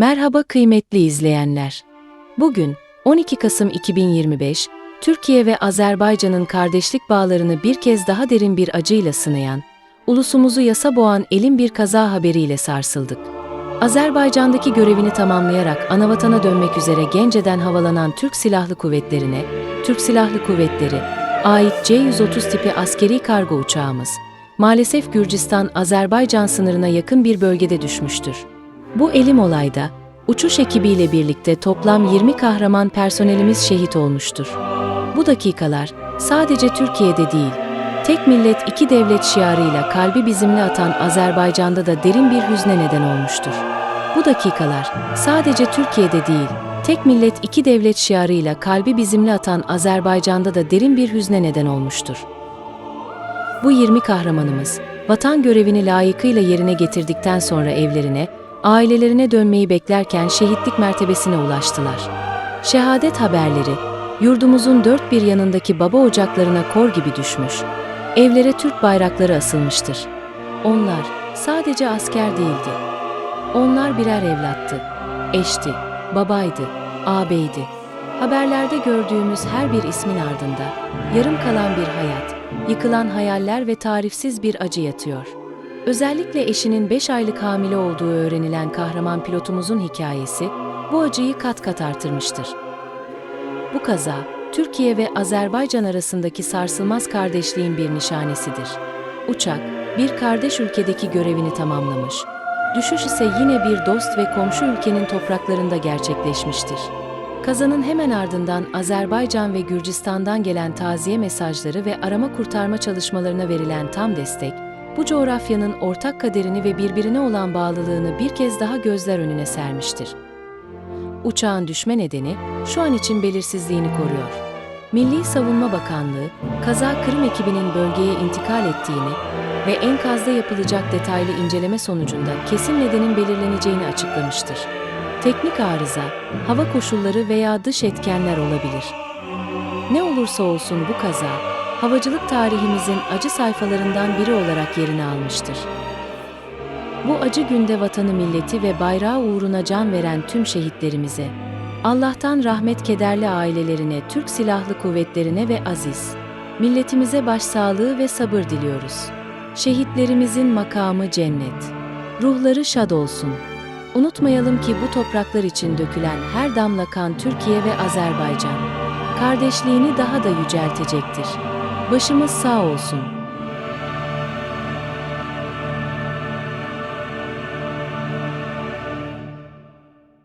Merhaba kıymetli izleyenler. Bugün 12 Kasım 2025, Türkiye ve Azerbaycan'ın kardeşlik bağlarını bir kez daha derin bir acıyla sınayan, ulusumuzu yasa boğan elin bir kaza haberiyle sarsıldık. Azerbaycan'daki görevini tamamlayarak anavatana dönmek üzere Gence'den havalanan Türk Silahlı Kuvvetleri'ne, Türk Silahlı Kuvvetleri, ait C-130 tipi askeri kargo uçağımız, maalesef Gürcistan-Azerbaycan sınırına yakın bir bölgede düşmüştür. Bu elim olayda, uçuş ekibiyle birlikte toplam 20 kahraman personelimiz şehit olmuştur. Bu dakikalar sadece Türkiye'de değil, tek millet iki devlet şiarıyla kalbi bizimle atan Azerbaycan'da da derin bir hüzne neden olmuştur. Bu dakikalar sadece Türkiye'de değil, tek millet iki devlet şiarıyla kalbi bizimle atan Azerbaycan'da da derin bir hüzne neden olmuştur. Bu 20 kahramanımız, vatan görevini layıkıyla yerine getirdikten sonra evlerine, ailelerine dönmeyi beklerken şehitlik mertebesine ulaştılar. Şehadet haberleri, yurdumuzun dört bir yanındaki baba ocaklarına kor gibi düşmüş, evlere Türk bayrakları asılmıştır. Onlar sadece asker değildi. Onlar birer evlattı, eşti, babaydı, ağabeydi. Haberlerde gördüğümüz her bir ismin ardında yarım kalan bir hayat, yıkılan hayaller ve tarifsiz bir acı yatıyor. Özellikle eşinin 5 aylık hamile olduğu öğrenilen kahraman pilotumuzun hikayesi bu acıyı kat kat artırmıştır. Bu kaza, Türkiye ve Azerbaycan arasındaki sarsılmaz kardeşliğin bir nişanesidir. Uçak, bir kardeş ülkedeki görevini tamamlamış. Düşüş ise yine bir dost ve komşu ülkenin topraklarında gerçekleşmiştir. Kazanın hemen ardından Azerbaycan ve Gürcistan'dan gelen taziye mesajları ve arama kurtarma çalışmalarına verilen tam destek, bu coğrafyanın ortak kaderini ve birbirine olan bağlılığını bir kez daha gözler önüne sermiştir. Uçağın düşme nedeni şu an için belirsizliğini koruyor. Milli Savunma Bakanlığı, kaza Kırım ekibinin bölgeye intikal ettiğini ve enkazda yapılacak detaylı inceleme sonucunda kesin nedenin belirleneceğini açıklamıştır. Teknik arıza, hava koşulları veya dış etkenler olabilir. Ne olursa olsun bu kaza, havacılık tarihimizin acı sayfalarından biri olarak yerini almıştır. Bu acı günde vatanı milleti ve bayrağı uğruna can veren tüm şehitlerimize, Allah'tan rahmet kederli ailelerine, Türk Silahlı Kuvvetlerine ve aziz, milletimize başsağlığı ve sabır diliyoruz. Şehitlerimizin makamı cennet. Ruhları şad olsun. Unutmayalım ki bu topraklar için dökülen her damla kan Türkiye ve Azerbaycan kardeşliğini daha da yüceltecektir. Başımız sağ olsun.